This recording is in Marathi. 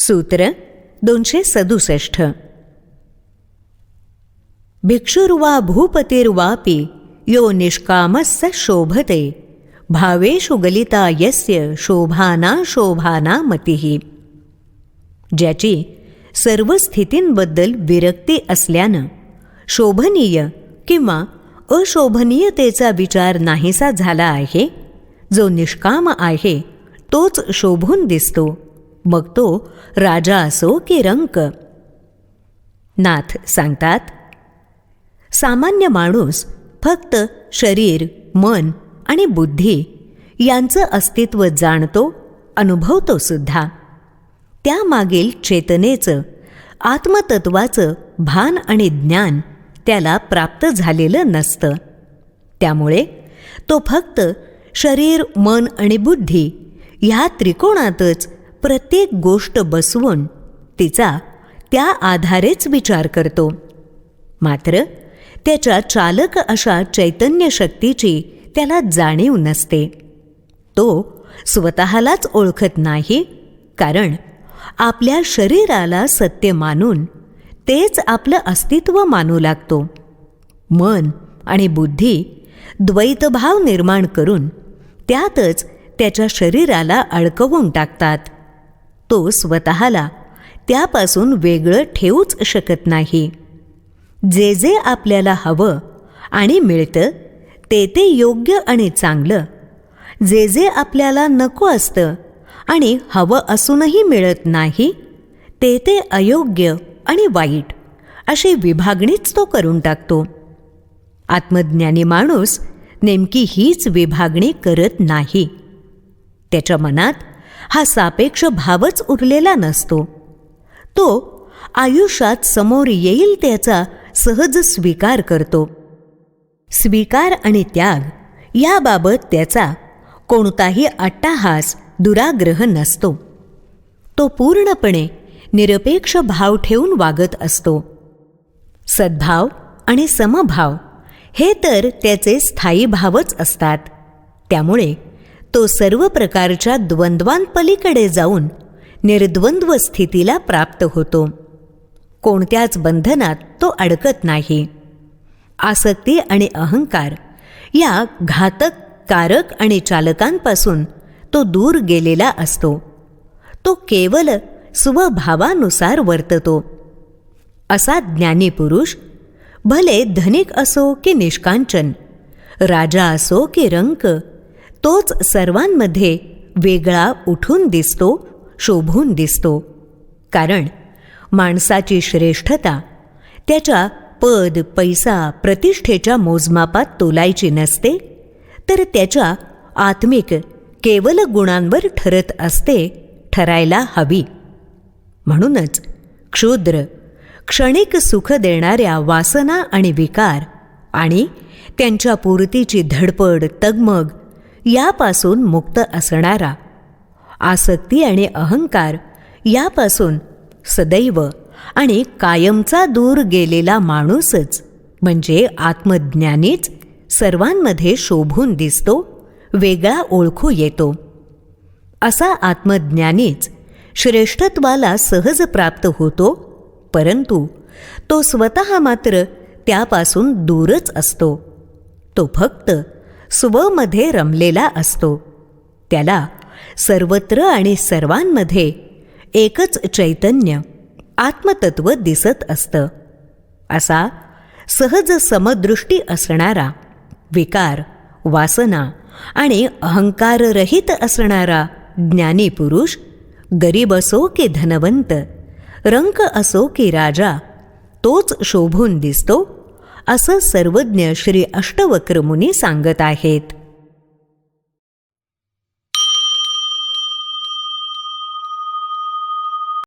सूत्र दोनशे सदुसष्ट. भिक्षुर्वा भूपतिर्वापि यो निष्कामस्स शोभते भावेषु गलिता यस्य शोभाना शोभाना मतिः. ज्याची सर्व स्थितींबद्दल विरक्ती असल्यानं शोभनीय किंवा अशोभनीयतेचा विचार नाहीसा झाला आहे जो निष्काम आहे तोच शोभून दिसतो. मग तो राजा असो की रंक. नाथ सांगतात सामान्य माणूस फक्त शरीर मन आणि बुद्धी यांचं अस्तित्व जाणतो अनुभवतो सुद्धा. त्यामागील चेतनेचं आत्मतत्वाचं भान आणि ज्ञान त्याला प्राप्त झालेलं नसतं. त्यामुळे तो फक्त शरीर मन आणि बुद्धी ह्या त्रिकोणातच प्रत्येक गोष्ट बसवून तिचा त्या आधारेच विचार करतो. मात्र त्याच्या चालक अशा चैतन्य शक्तीची त्याला जाणीव नसते. तो स्वतःलाच ओळखत नाही कारण आपल्या शरीराला सत्य मानून तेच आपलं अस्तित्व मानू लागतो. मन आणि बुद्धी द्वैतभाव निर्माण करून त्यातच त्याच्या शरीराला अडकवून टाकतात. तो स्वतःला. त्यापासून वेगळं ठेवूच शकत नाही. जे जे आपल्याला हवं आणि मिळतं ते ते योग्य आणि चांगलं. जे जे आपल्याला नको असतं आणि हवं असूनही मिळत नाही ते ते अयोग्य आणि वाईट अशी विभागणीच तो करून टाकतो. आत्मज्ञानी माणूस नेमकी हीच विभागणी करत नाही. त्याच्या मनात हा सापेक्ष भावच उरलेला नसतो. तो आयुष्यात समोर येईल त्याचा सहज स्वीकार करतो. स्वीकार आणि त्याग याबाबत त्याचा कोणताही अट्टाहास दुराग्रह नसतो. तो पूर्णपणे निरपेक्ष भाव ठेवून वागत असतो. सद्भाव आणि समभाव हे तर त्याचे स्थायी भावच असतात. त्यामुळे तो सर्व प्रकारच्या द्वंद्वांपलीकडे जाऊन निर्द्वंद्व स्थितीला प्राप्त होतो. कोणत्याच बंधनात तो अडकत नाही. आसक्ती आणि अहंकार या घातक कारक आणि चालकांपासून तो दूर गेलेला असतो. तो केवळ स्वभावानुसार वर्ततो. असा ज्ञानी पुरुष भले धनिक असो की निष्कांचन राजा असो की रंक तोच सर्वांमध्ये वेगळा उठून दिसतो शोभून दिसतो. कारण माणसाची श्रेष्ठता त्याच्या पद पैसा प्रतिष्ठेच्या मोजमापात तोलायची नसते तर त्याच्या आत्मिक केवल गुणांवर ठरत असते ठरायला हवी. म्हणूनच क्षुद्र क्षणिक सुख देणाऱ्या वासना आणि विकार आणि त्यांच्या पूर्तीची धडपड तगमग यापासून मुक्त असणारा. आसक्ती आणि अहंकार यापासून सदैव आणि कायमचा दूर गेलेला माणूसच म्हणजे आत्मज्ञानीच सर्वांमध्ये शोभून दिसतो वेगळा ओळखू येतो. असा आत्मज्ञानीच श्रेष्ठत्वाला सहज प्राप्त होतो परंतु तो स्वतः मात्र त्यापासून दूरच असतो. तो फक्त स्वमध्ये रमलेला असतो. त्याला सर्वत्र आणि सर्वांमध्ये एकच चैतन्य आत्मतत्व दिसत असतं. असा सहज समदृष्टी असणारा विकार वासना आणि अहंकाररहित असणारा ज्ञानी पुरुष गरीब असो की धनवंत रंक असो की राजा तोच शोभून दिसतो असं सर्वज्ञ श्री अष्टवक्रमुनी सांगत आहेत.